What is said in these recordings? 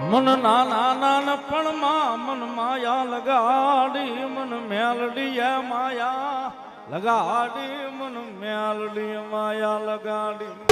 મન નાના નાનપણમાં મન માયા લગાડી મન મેલડી માયા લગાડી મન મેલડી માયા લગાડી.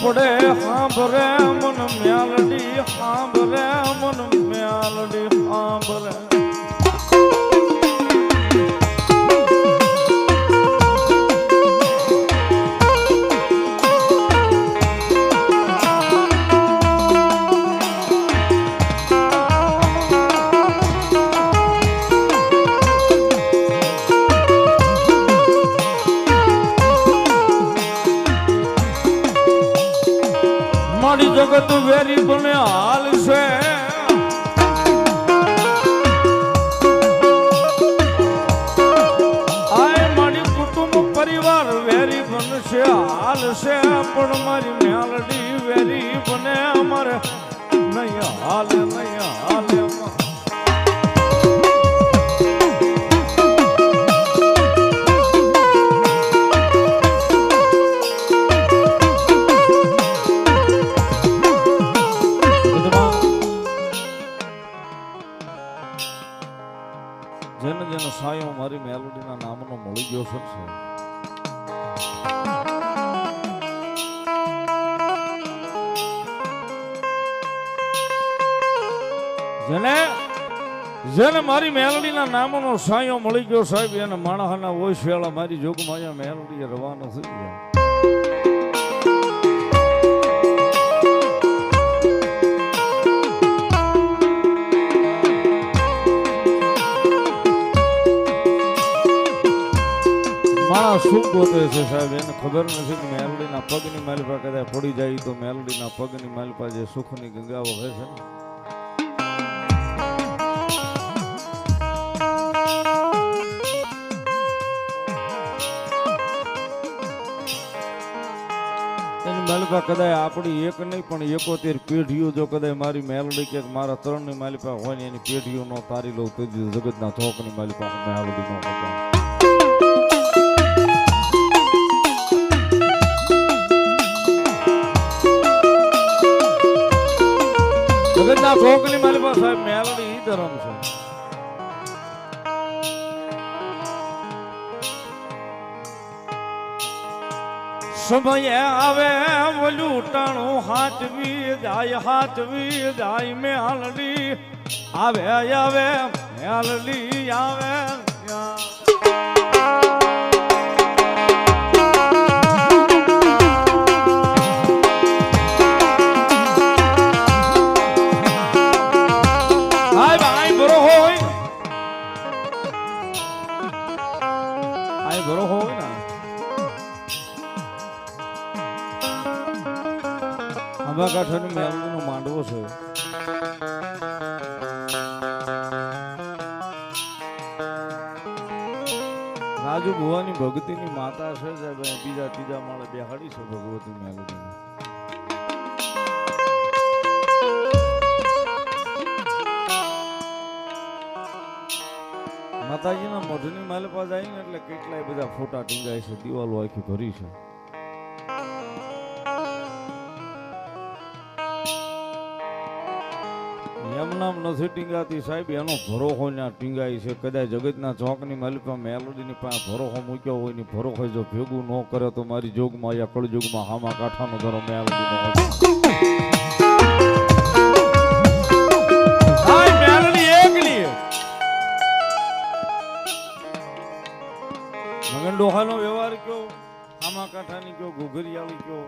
દુઃખ પડે મેલડી વેરી બને અમારે. નહીં હાલે નહીં હાલે. જેને જેને સાયો મારી મેલોડીના નામનો મળી ગયો છે જેને જેને મારી મેલડીના નામનો સાયો મળી ગયો સાહેબ, એને માણસના ઓછ વેળા મારી જોગમાં અહીંયા મેલડી રવાનો થઈ ગયા. માણસ શું ગોતે છે સાહેબ, એને ખબર નથી કે મેલડીના પગની માલિપા કદાચ પડી જાય તો મેલડીના પગની માલપા જે સુખની ગંગાઓ હોય છે ને. માલિપા કદાચ આપણી એક નહીં, પણ એકોતેર પેઢીઓ જો કદાચ મારી મેલડી કે મારા ત્રણની માલિકા હોય ને એની પેઢીઓ નો તારી લઉં, તો જગતના ચોકની માલિપા હું મેલડી નો જગતના ચોકની માલિકા સાહેબ મેલડી ઈ છે. સમય આવે ઓલું ટાણું બી જાય હાચવી જાય મેલડી આવે આવે મેલડી આવે હોય ને. આંબા કાંઠાની માંડવો છે. રાજુ ભુવાની ભક્તિની માતા છે સાહેબ બીજા ત્રીજા માળે બેહાડી છે ભગવતી મેલડી માતાજીના મઢની માલ પાસે આવીને એટલે કેટલાય બધા ફોટા ટીંગાય છે, દિવાલો આખી ભરી છે. નથી ટીંગાતી સાહેબ એનો ભરોખો ત્યાં ટીંગાય છે. કદાચ જગતના ચોકની માલિકા મેલોડીની પાસે ભરોખો મૂક્યો હોય ને ભરોખો જો ભેગું ન કરે તો મારી જોગમાં યા કળજુગમાં હામા કાંઠાનો ધરો મેલોડીનો ડોહાનો વ્યવહાર કયો? આમા કાંઠાની કયો? ઘુઘરિયાળી કયો?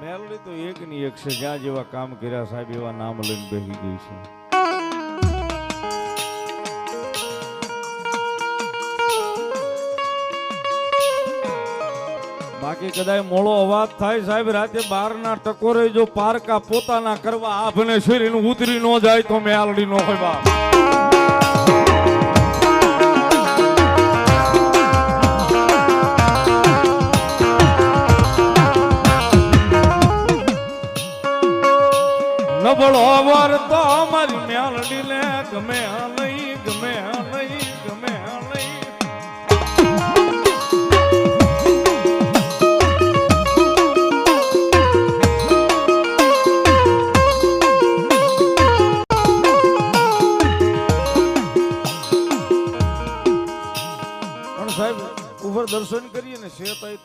મેલડી તો એક ની એક છે જ્યાં જેવા કામ કર્યા સાહેબ એવા નામ લઈને બેસી ગઈ છે. બાકી કદાચ મોળો અવાજ થાય સાહેબ, રાતે બારના ટકોરે જો પારકા પોતાના કરવા આભને શરીર ઉતરી ન જાય તો મેં આલડી નો હોય બાપ. નબળો વર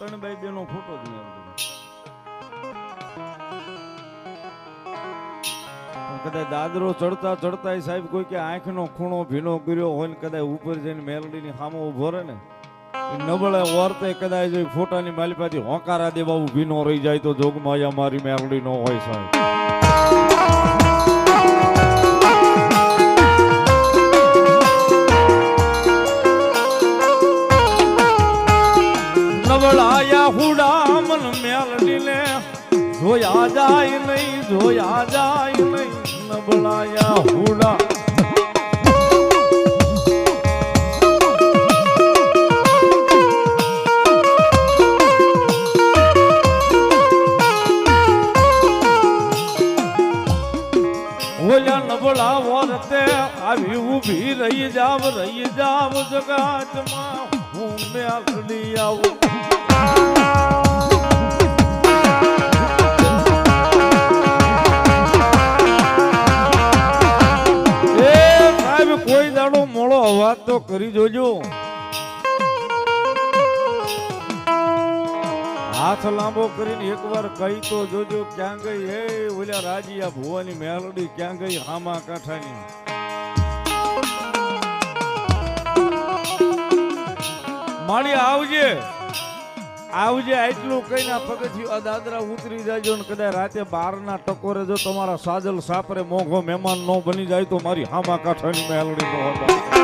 ને છે બે ત્રણ બેનો ફોટો જ કદાચ દાદરો ચડતા ચડતા સાહેબ કોઈ કે આંખનો ખૂણો ભીનો કર્યો હોય ને કદાચ ઉપર જઈને મેલડીની સામે ઊભો રહે ને નબળે વર્તે કદાચ ફોટાની માલિપાથી હોકારા દેવા ભીનો રહી જાય તો જોગમાં અહીંયા મારી મેલડી નો હોય સાહેબ. જોયા જાય નહીં, જોયા જાય નહીં, નબળાયા હુડા. ઓલા નબળા વરતે આવી ઊભી રહી જાવ રહી જાવ જગાતમાં. હું મેલડી આવું. તો કરી જોજો. હાથ લાંબો કરીને એકવાર કહી તો જોજો ક્યાં ગઈ? હે, ઓલા રાજીયા ભુવાની મેલડી ક્યાં ગઈ હામા કાંઠાની માળી, આવજે. આવજે, આટલું કઈ ના પગથિયું આ દાદરા ઉતરી જાજો ને કદાચ રાતે બાર ના ટકોરે જો તમારા સાજલ સાપરે મોઘો મહેમાન નો બની જાય તો મારી હામા કાંઠાની મેલડી નો હતા.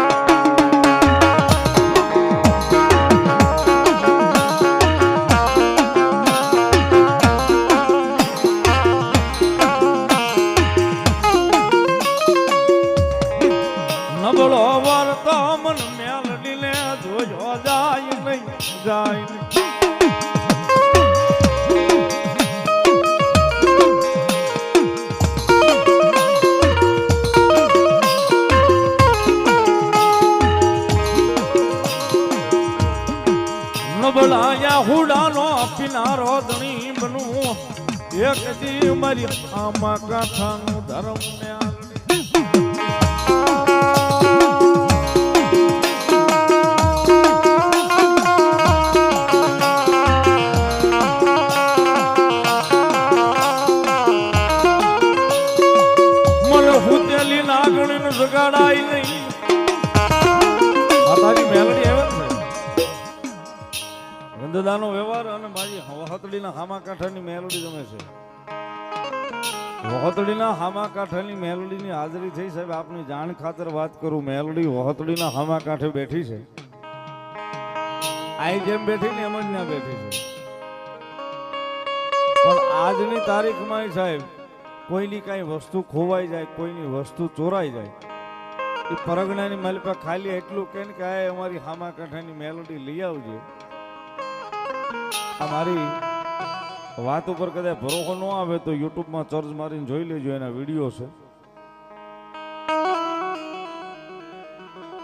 ધણી બનું એક દી મારી આમાં કાંઠાનું ધર્મ ને આલડી. રંદદાનો વ્યવહાર અને મારી વહતડીના હામા કાંઠાની મેલોડી ગમે છે. વહતડીના હામા કાંઠાની મેલોડીની હાજરી થઈ સાહેબ, આપની જાણ ખાતર વાત કરું. મેલોડી વહતડીના હામા કાંઠે બેઠી છે. આઈ જેમ બેઠી ને એમ જ ના બેઠી છે. પણ આજની તારીખમાં સાહેબ, કોઈની કાંઈ વસ્તુ ખોવાઈ જાય, કોઈની વસ્તુ ચોરાઈ જાય, એ પરગણાની માલિપા ખાલી એટલું કે આ અમારી હામા કાંઠાની મેલોડી લઈ આવજે. આ મારી વાત ઉપર કદાચ ભરોસો ન આવે તો યુટ્યુબમાં ચર્ચ મારીને જોઈ લેજો, એના વીડિયો છે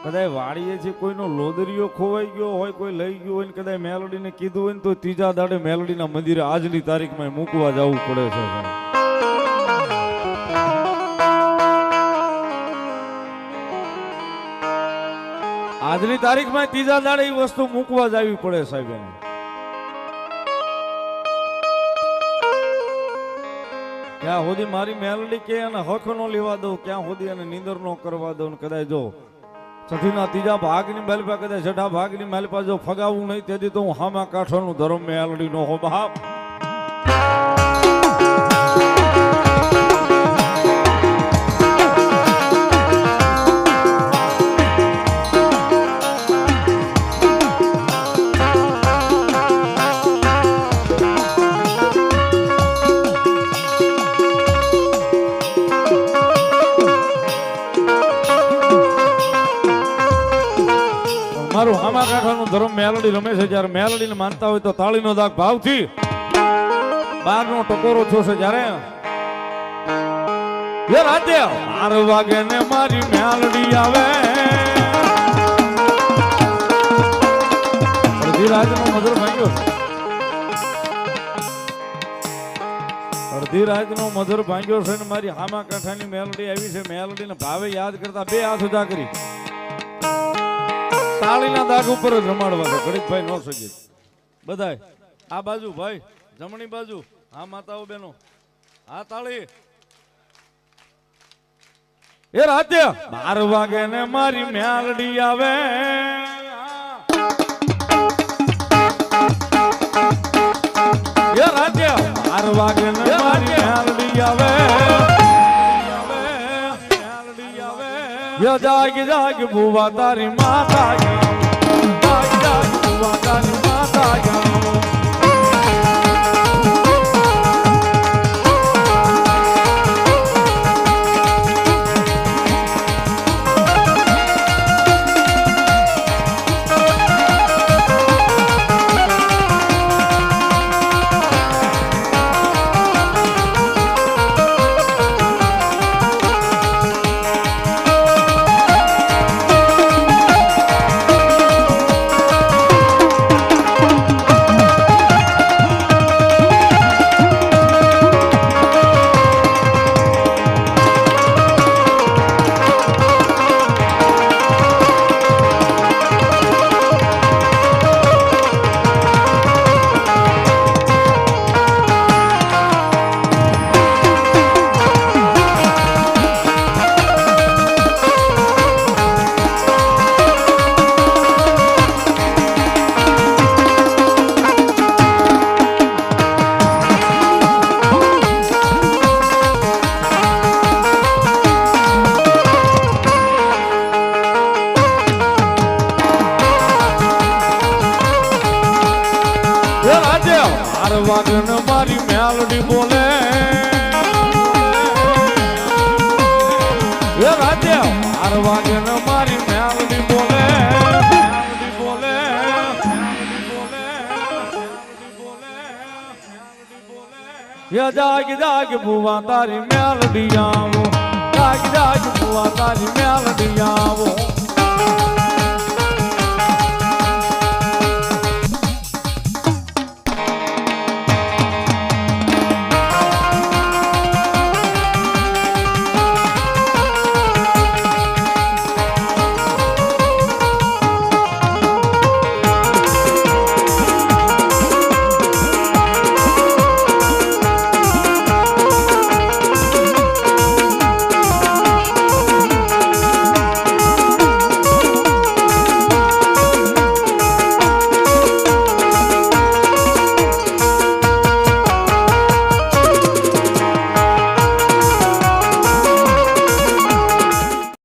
કદાચ વાડીએથી કોઈનો લોદરીઓ ખોવાઈ ગયો હોય, કોઈ લઈ ગયો હોય ને મેલોડીને કીધું હોય ને તો ત્રીજા દાડે મેલોડીના મંદિરે આજની તારીખમાં મૂકવા જવું પડે છે. આજની તારીખમાં ત્રીજા દાડે એ વસ્તુ મૂકવા જવી પડે, સાહેબ, એને ક્યાં સુધી મારી મેલડી કે અને હક નો લેવા દઉં, ક્યાં સુધી એને નીંદર નો કરવા દઉં કદાચ જો સઠીના ત્રીજા ભાગની મેલપા, કદાચ છઠ્ઠા ભાગની મેલપા જો ફગાવું નહીં, તેથી તો હું હામા કાંઠાનું ધર્મ મેલડી નો હો. બાપ હામા કાંઠાનું ધર્મ મેલડી રમે છે. જ્યારે મેલડીને માનતા હોય તો તાળીનો દાગ ભાવથી બારનો ટકોરો થયો છે જ્યારે રાતે બાર વાગે ને મારી મેલડી આવે. અડધી મધુર ભાંગ્યો છે. ને મારી હામા કાંઠાની મેલડી આવી છે. મેલડીને ભાવે યાદ કરતા બે હાથ ઉદા કરી. તાળીના દાગ ઉપર જ રમાડવાનો ગણિતભાઈ ન સકે બધાય આ બાજુ ભાઈ જમણી બાજુ હા માતાઓ બેનો હા તાળી. એ રાતે બાર વાગે ને મારી મેલડી આવે. એ રાતે બાર વાગે ને મારી મેલડી આવે. ય જાગ જાગ બુવા તારી માતા જાગ જાગ બુવા તારી માતા એ બાર વાગે ને મારી મેલડી બોલે. એ રાજે બાર વાગે ને મારી મેલડી બોલે. બોલે બોલે જાગ જાગ ભુવા તારી મેલડી આવો. જાગ જાગ ભુવા તારી મેલડી આવો.